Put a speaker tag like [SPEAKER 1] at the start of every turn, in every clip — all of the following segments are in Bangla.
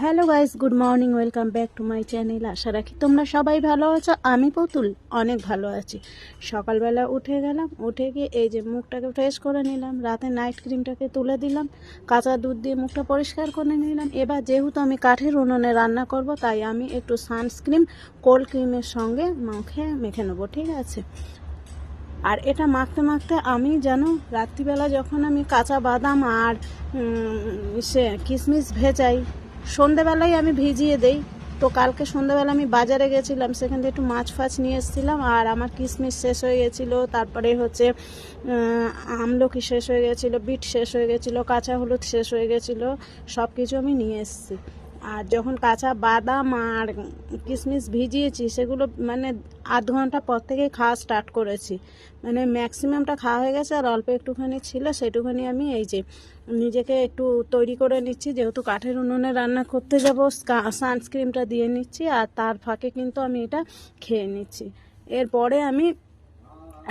[SPEAKER 1] Hello guys, good morning, welcome back to my channel. আশা রাখি তোমরা সবাই ভালো আছো, আমি পুতুল, অনেক ভালো আছি। সকালবেলা উঠে গেলাম, উঠে গিয়ে এই যে মুখটাকে ফ্রেশ করে নিলাম, রাতে নাইট ক্রিমটাকে তুলে দিলাম, কাঁচা দুধ দিয়ে মুখটা পরিষ্কার করে নিলাম। এবার যেহেতু আমি কাঠের উনুনে রান্না করব, তাই আমি একটু সানস্ক্রিম কোল্ড ক্রিমের সঙ্গে মুখে মেখে নেব, ঠিক আছে? আর এটা মাখতে মাখতে আমি যেন রাত্রিবেলা যখন আমি কাঁচা বাদাম আর সে কিশমিশ ভেজাই সন্ধেবেলায় আমি ভিজিয়ে দেই। তো কালকে সন্ধেবেলা আমি বাজারে গেছিলাম, সেখান থেকে একটু মাছ ফাছ নিয়ে এসেছিলাম আর আমার কিশমিশ শেষ হয়ে গেছিল, তারপরে হচ্ছে আমলকি শেষ হয়ে গেছিল, বিট শেষ হয়ে গেছিল, কাঁচা হলুদ শেষ হয়ে গেছিল সব কিছু আমি নিয়ে এসেছি। আর যখন কাঁচা বাদাম আর কিশমিশ ভিজিয়েছি, সেগুলো মানে আধ ঘণ্টা পর থেকে খাওয়া স্টার্ট করেছি। মানে ম্যাক্সিমামটা খাওয়া হয়ে গেছে আর অল্প একটুখানি ছিল, সেটুখানি আমি এই যে নিজেকে একটু তৈরি করে নিচ্ছি, যেহেতু কাঠের উনুনে রান্না করতে যাব সানস্ক্রিনটা দিয়ে নিচ্ছি আর তার ফাঁকে কিন্তু আমি এটা খেয়ে নিচ্ছি। এরপরে আমি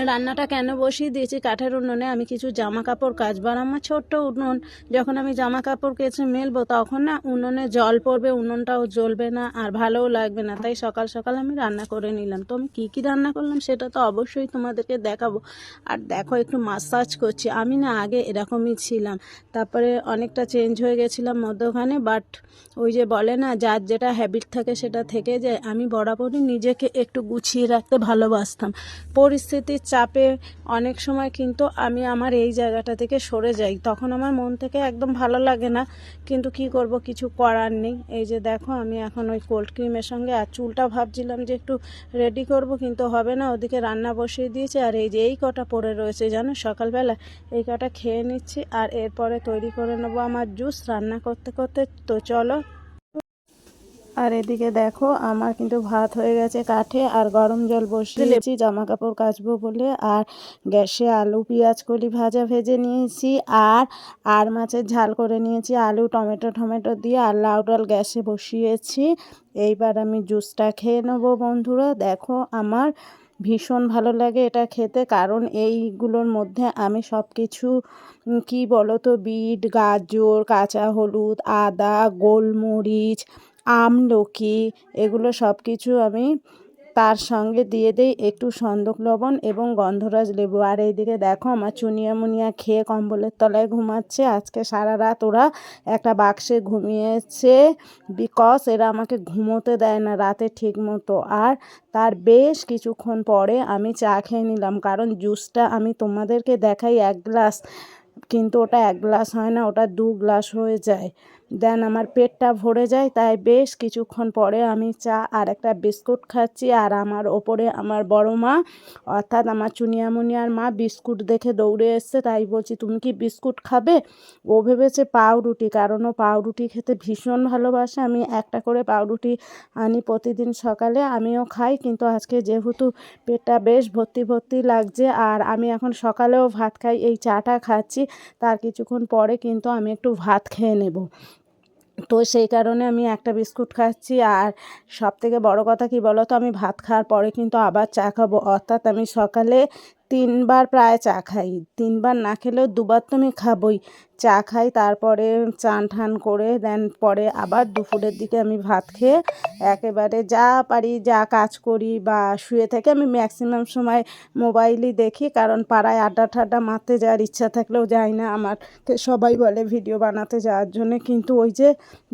[SPEAKER 1] রান্নাটা কেন বসিয়ে দিয়েছি? কাঠের উনুনে আমি কিছু জামা কাপড় কাচবার আমার ছোট্ট উনুন। যখন আমি জামা কাপড় কেচে মেলবো, তখন না উনুনে জল পড়বে, উনুনটাও জ্বলবে না আর ভালোও লাগবে না। তাই সকাল সকাল আমি রান্না করে নিলাম। তো আমি কী কী রান্না করলাম সেটা তো অবশ্যই তোমাদেরকে দেখাবো। আর দেখো, একটু মাসাজ করছি। আমি না আগে এরকমই ছিলাম। তারপরে অনেকটা চেঞ্জ হয়ে গেছিলাম মধ্যখানে বাট ওই যে বলে না, যার যেটা হ্যাবিট থাকে সেটা থেকে যায়। আমি বরাবরই নিজেকে একটু গুছিয়ে রাখতে ভালোবাসতাম। পরিস্থিতির চাপে অনেক সময় কিন্তু আমি আমার এই জায়গাটা থেকে সরে যাই। তখন আমার মন থেকে একদম ভালো লাগে না। কিন্তু কি করব? কিছু করার নেই। এই যে দেখো, আমি এখন ওই কোল্ড ক্রিমের সঙ্গে আর চুলটা ভাবছিলাম যে একটু রেডি করব, কিন্তু হবে না। ওদিকে রান্না বসিয়ে দিয়েছে আর এই যে এই কটা পড়ে রয়েছে, জানো? সকালবেলা এই কটা খেয়ে নিচ্ছি আর এরপরে তৈরি করে নেব আমার জুস রান্না করতে করতে। তো চলো আর এদিকে দেখো আমার কিন্তু ভাত হয়ে গেছে কাঠে আর গরম জল বসিয়েছি জামা কাপড় কাচবো বলে। আর গ্যাসে আলু পেঁয়াজ কলি ভাজা ভেজে নিয়েছি আর আর মাছের ঝাল করে নিয়েছি আলু টমেটো টমেটো দিয়ে আর লাউ ডাল গ্যাসে বসিয়েছি। এইবার আমি জুসটা খেয়ে নেব বন্ধুরা। দেখো আমার ভীষণ ভালো লাগে এটা খেতে কারণ এইগুলোর মধ্যে আমি সব কিছু কী কি বলো তো বিট গাজর কাঁচা হলুদ আদা গোলমরিচ আমলকি এগুলো সব কিছু আমি তার সঙ্গে দিয়ে দেই একটু সন্দক লবণ এবং গন্ধরাজ লেবু। আর এইদিকে দেখো আমার চুনিয়া মুনিয়া খেয়ে কম্বলের তলায় ঘুমাচ্ছে। আজকে সারা রাত ওরা একটা বাক্সে ঘুমিয়েছে বিকজ এরা আমাকে ঘুমোতে দেয় না রাতে ঠিক মতো আর তার বেশ কিছুক্ষণ পরে আমি চা খেয়ে নিলাম, কারণ জুসটা আমি তোমাদেরকে দেখাই এক গ্লাস কিন্তু ওটা এক গ্লাস হয় না, ওটা দু গ্লাস হয়ে যায়। দেন আমার পেটটা ভরে যায়, তাই বেশ কিছুক্ষণ পরে আমি চা আর একটা বিস্কুট খাচ্ছি। আর আমার ওপরে আমার বড় মা, অর্থাৎ আমার চুনিয়ামুনিয়ার মা বিস্কুট দেখে দৌড়ে এসছে। তাই বলছি, তুমি কি বিস্কুট খাবে? ও ভেবেছে পাউরুটি, কারণ ও পাউরুটি খেতে ভীষণ ভালোবাসে। আমি একটা করে পাউরুটি আনি প্রতিদিন সকালে, আমিও খাই। কিন্তু আজকে যেহেতু পেটটা বেশ ভর্তি ভর্তি লাগছে, আর আমি এখন সকালেও ভাত খাই, এই চাটা খাচ্ছি। তার কিছুক্ষণ পরে কিন্তু আমি একটু ভাত খেয়ে নেব। তো সেই কারণে আমি একটা বিস্কুট খাচ্ছি। আর সব থেকে বড়ো কথা কি বলো তো আমি ভাত খাওয়ার পরে কিন্তু আবার চা খাব। অর্থাৎ আমি সকালে তিনবার প্রায় চা খাই। তিনবার না খেলেও দুবার তো আমি খাবই। চা খাই, তারপরে চান ঠান করে, দেন পরে আবার দুপুরের দিকে আমি ভাত খেয়ে একেবারে যা পারি, যা কাজ করি বা শুয়ে থেকে আমি ম্যাক্সিমাম সময় মোবাইলই দেখি, কারণ পাড়ায় আড্ডা ঠাড্ডা মারতে যাওয়ার ইচ্ছা থাকলেও যাই না। আমার সবাই বলে ভিডিও বানাতে যাওয়ার জন্য, কিন্তু ওই যে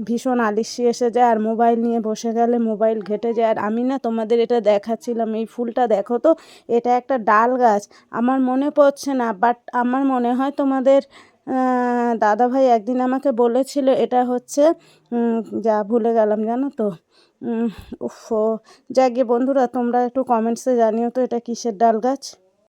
[SPEAKER 1] ভীষণ আলিসি এসে যায় আর মোবাইল নিয়ে বসে গেলে মোবাইল ঘেটে যায়। আর আমি না তোমাদের এটা দেখাচ্ছিলাম, এই ফুলটা দেখো তো, এটা একটা ডাল গাছ। আমার মনে পড়ছে না বাট আমার মনে হয় তোমাদের দাদাভাই একদিন আমাকে বলেছিল, এটা হচ্ছে যা ভুলে গেলাম জানো তো উফ যাক বন্ধুরা, তোমরা একটু কমেন্টসে জানিও তো এটা কিসের ডাল গাছ?